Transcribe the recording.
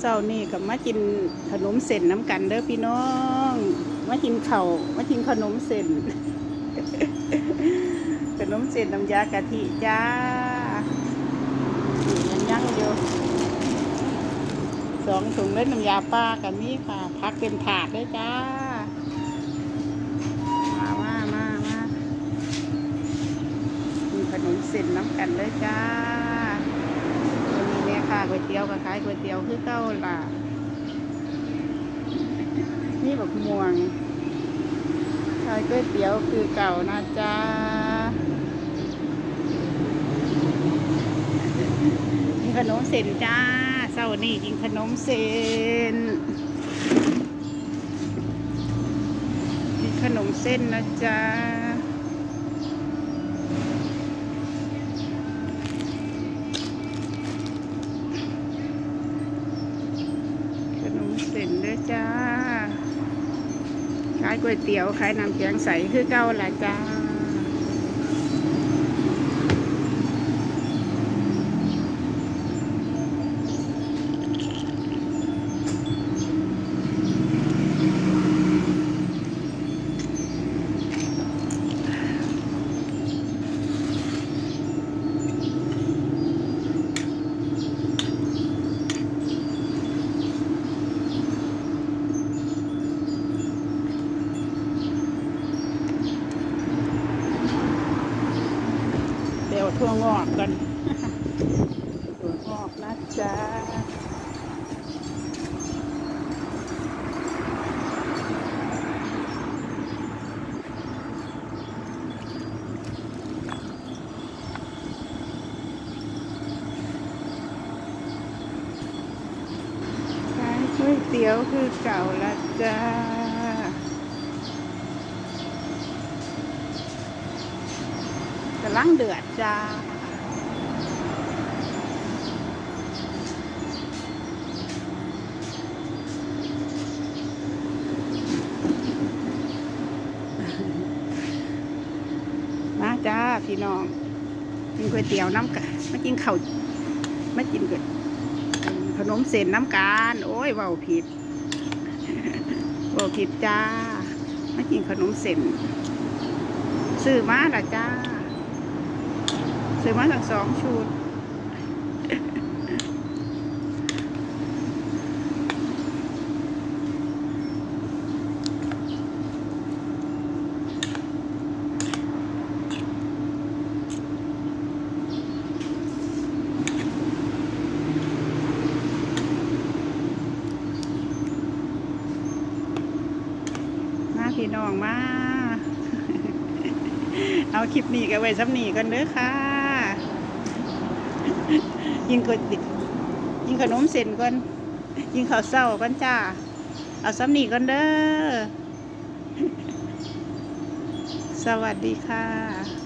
เช้านี้กับมากินขนมเส้นน้ำกันเด้อพี่น้องมากินเข้ามากินขนมเส้นขนมเส้นน้ำยากะทิจ้านี่ยังยังอยู่สองถุงเล่นน้ำยาป้ากันนี่ค่ะ พักเป็นถาดด้วยจ้ามามามามามีขนมเส้นน้ำกันเลยจ้า ก๋วยเตี๋ยวกับขายก๋วยเตี๋ยวคือเก้าล่ะนี่แบักม่วงขายก๋วยเตี๋ยวคือเก่านะจ้ากินขนมเส้นจ้าเช้านี้กินขนมเส้นกินขนมเส้นนะจ๊ะขนมเส้นเด้อ จ้า ขายก๋วยเตี๋ยว ขายน้ำแข็งใสคือเก่าละจ้า ถั่วงอกกันถั่วงอกนะจ๊ะก๋วยเตี๋ยวคือเก่าละจ้า กำลังเดือดจ้ามาจ้าพี่น้องกินก๋วยเตี๋ยวน้ำกันมากินข้าวมากินก๋วยขนมเส้นน้ำการโอ้ยเว้าผิดเว้าผิดจ้ามากินขนมเส้นซื้อมาละจ้า ซื้อมาทั้งสองชุดมาพี่น้องมา เอาคลิปนี้กันไว้ซ้ำนี้กันเด้อค่ะ ยิงกดยิงขนมเส้นก่อนยิงข้าวเศร้าก่อนจ้า เอาซ้ำนี่กันเด้อ สวัสดีค่ะ